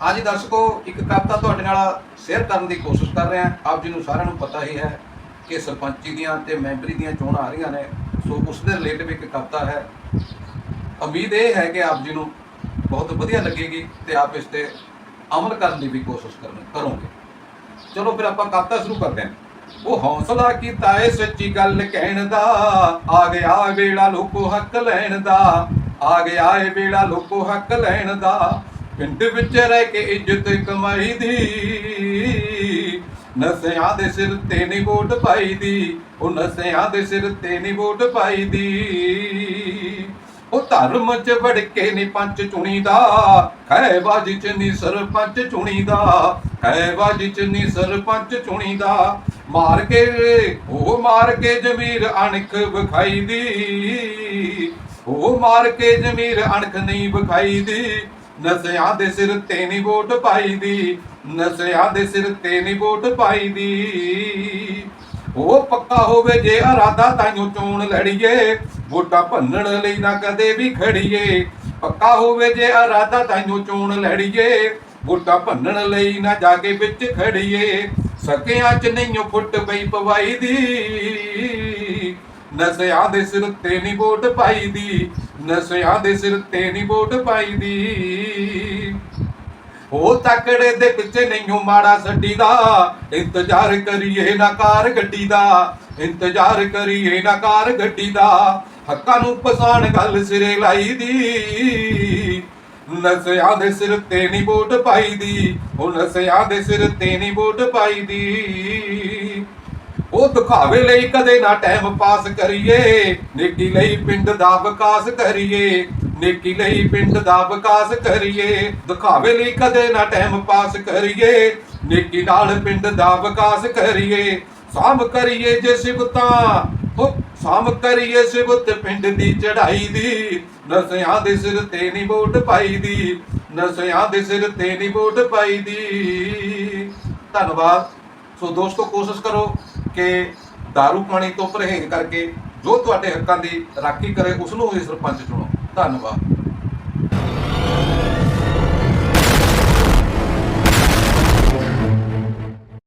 ਅੱਜ ਦਰਸ਼ਕੋ, ਇੱਕ ਕਵਿਤਾ ਤੁਹਾਡੇ ਨਾਲ ਸ਼ੇਅਰ ਕਰਨ ਦੀ ਕੋਸ਼ਿਸ਼ ਕਰ ਰਿਹਾ। ਆਪ ਜੀ ਨੂੰ ਸਾਰਿਆਂ ਨੂੰ ਪਤਾ ਹੀ ਹੈ ਕਿ ਸਰਪੰਚੀ ਦੀਆਂ ਤੇ ਮੈਂਬਰੀ ਦੀਆਂ ਚੋਣਾਂ ਆ ਰਹੀਆਂ ਨੇ, ਸੋ ਉਸ ਦੇ ਰਿਲੇਟਿਵ ਇੱਕ ਕਵਿਤਾ ਹੈ। ਉਮੀਦ ਇਹ ਹੈ ਕਿ ਆਪ ਜੀ ਨੂੰ ਬਹੁਤ ਵਧੀਆ ਲੱਗੇਗੀ ਤੇ ਆਪ ਇਸ ਤੇ ਅਮਲ ਕਰਨ ਦੀ ਵੀ ਕੋਸ਼ਿਸ਼ ਕਰਨ ਕਰੋਗੇ। ਚਲੋ ਫਿਰ ਆਪਾਂ ਕਵਿਤਾ ਸ਼ੁਰੂ ਕਰਦੇ ਹਾਂ। ਉਹ ਹੌਸਲਾ ਕੀਤਾ ਏ ਸੱਚੀ ਗੱਲ ਕਹਿਣ ਦਾ, ਆ ਗਿਆ ਵੇਲਾ ਲੋਕੋ ਹੱਕ ਲੈਣ ਦਾ, ਆ ਗਿਆ ਏ ਵੇਲਾ ਲੋਕੋ ਹੱਕ ਲੈਣ ਦਾ। ਪਿੰਡ ਵਿੱਚ ਰਹਿ ਕੇ ਇੱਜ਼ਤ ਕਮਾਈ ਦੀ। ਨਸਿਆਂ ਦੇ ਸਿਰ ਤੇ ਨਹੀਂ ਵੋਟ ਪਾਈ ਦੀ ਉਹ ਨਸਿਆਂ ਦੇ ਸਿਰ ਤੇ ਨਹੀਂ ਵੋਟ ਪਾਈ ਦੀ ਉਹ ਧਰਮ ਚ ਵੜ ਕੇ ਨੀ ਪੰਚ ਚੁਣੀ ਦਾ ਖੈ ਬਾਜੀ ਚ ਨੀ ਸਰਪੰਚ ਚੁਣੀ ਦਾ ਖੈ ਬਾਜੀ ਚ ਨੀ ਸਰਪੰਚ ਚੁਣੀ ਦਾ ਮਾਰ ਕੇ, ਉਹ ਮਾਰ ਕੇ ਜ਼ਮੀਰ ਅਣਖ ਵਿਖਾਈ ਦੀ ਉਹ ਮਾਰ ਕੇ ਜ਼ਮੀਰ ਅਣਖ ਨਹੀਂ ਵਿਖਾਈ ਦੀ ਨਸਿਆਂ ਦੇ ਸਿਰ ਤੇ ਨੀ ਵੋਟ ਪਾਈ ਦੀ ਨਸਿਆਂ ਦੇ ਸਿਰ ਤੇ ਨੀ ਵੋਟ ਪਾਈ ਦੀ ਉਹ ਪੱਕਾ ਹੋਵੇ ਜੇ ਇਰਾਦਾ ਤਾਈਓ ਚੋਣ ਲੜੀਏ, ਵੋਟਾਂ ਭੰਨਣ ਲਈ ਨਾ ਕਦੇ ਵੀ ਖੜੀਏ। ਪੱਕਾ ਹੋਵੇ ਜੇ ਇਰਾਦਾ ਤਾਈਓ ਚੋਣ ਲੜੀਏ, ਵੋਟਾਂ ਭੰਨਣ ਲਈ ਨਾ ਜਾ ਕੇ ਵਿੱਚ ਖੜੀਏ। ਸਕਿਆਂ ਚ ਨਹੀਂ ਫੁੱਟ ਪਈ ਪਵਾਈ ਦੀ ਨਸਿਆਂ ਦੇ ਸਿਰ ਤੇ ਨਹੀਂ ਵੋਟ ਪਾਈ ਦੀ ਨਸਿਆਂ ਦੇ ਸਿਰ ਤੇ ਨਹੀਂ ਵੋਟ ਪਾਈ ਦੀ ਉਹ ਤਕੜੇ ਦੇ ਪਿੱਛੇ ਨਹੀਂ ਮਾੜਾ ਛੱਡੀ ਦਾ ਇੰਤਜ਼ਾਰ ਕਰੀਏ ਨਾ ਕਾਰ ਗੱਡੀ ਦਾ ਇੰਤਜ਼ਾਰ ਕਰੀਏ ਨਾ ਕਾਰ ਗੱਡੀ ਦਾ ਹੱਕਾਂ ਨੂੰ ਪਛਾਣ ਗੱਲ ਸਿਰੇ ਲਾਈ ਦੀ ਨਸਿਆਂ ਦੇ ਸਿਰ ਤੇ ਨਹੀਂ ਵੋਟ ਪਾਈ ਦੀ ਉਹ ਨਸਿਆਂ ਦੇ ਸਿਰ ਤੇ ਨਹੀਂ ਵੋਟ ਪਾਈ ਦੀ ਉਹ ਦਿਖਾਵੇ ਲਈ ਕਦੇ ਨਾ ਟਾਈਮ ਪਾਸ ਕਰੀਏ। ਨੇਕੀ ਲਈ ਪਿੰਡ ਦਾ ਵਿਕਾਸ ਕਰੀਏ। ਨੇਕੀ ਲਈ ਪਿੰਡ ਦਾ ਵਿਕਾਸ ਕਰੀਏ। ਦਿਖਾਵੇ ਲਈ ਕਦੇ ਨਾ ਟਾਈਮ ਪਾਸ ਕਰੀਏ। ਨੇਕੀ ਨਾਲ ਪਿੰਡ ਦਾ ਵਿਕਾਸ ਕਰੀਏ। ਸਾਮ ਕਰੀਏ ਜੇ ਸਿਬਤਾਂ ਉਹ ਸਾਮ ਕਰੀਏ ਸਿਬਤ ਪਿੰਡ ਦੀ ਚੜਾਈ ਦੀ। ਨਸਿਆਂ ਦੇ ਸਿਰ ਤੇ ਨਹੀਂ ਵੋਟ ਪਾਈ ਦੀ। ਨਸਿਆਂ ਦੇ ਸਿਰ ਤੇ ਨਹੀਂ ਵੋਟ ਪਾਈ ਦੀ। ਧੰਨਵਾਦ। ਸੋ ਦੋਸਤੋ, ਕੋਸ਼ਿਸ਼ ਕਰੋ। ਕਿ दारू ਪਾਣੀ ਤੋਂ ਪਰਹੇਜ਼ ਕਰਕੇ ਜੋ ਤੁਹਾਡੇ ਹੱਕਾਂ ਦੀ ਰਾਖੀ ਕਰੇ ਉਸ ਨੂੰ ਹੀ ਸਰਪੰਚ ਚੁਣੋ। ਧੰਨਵਾਦ।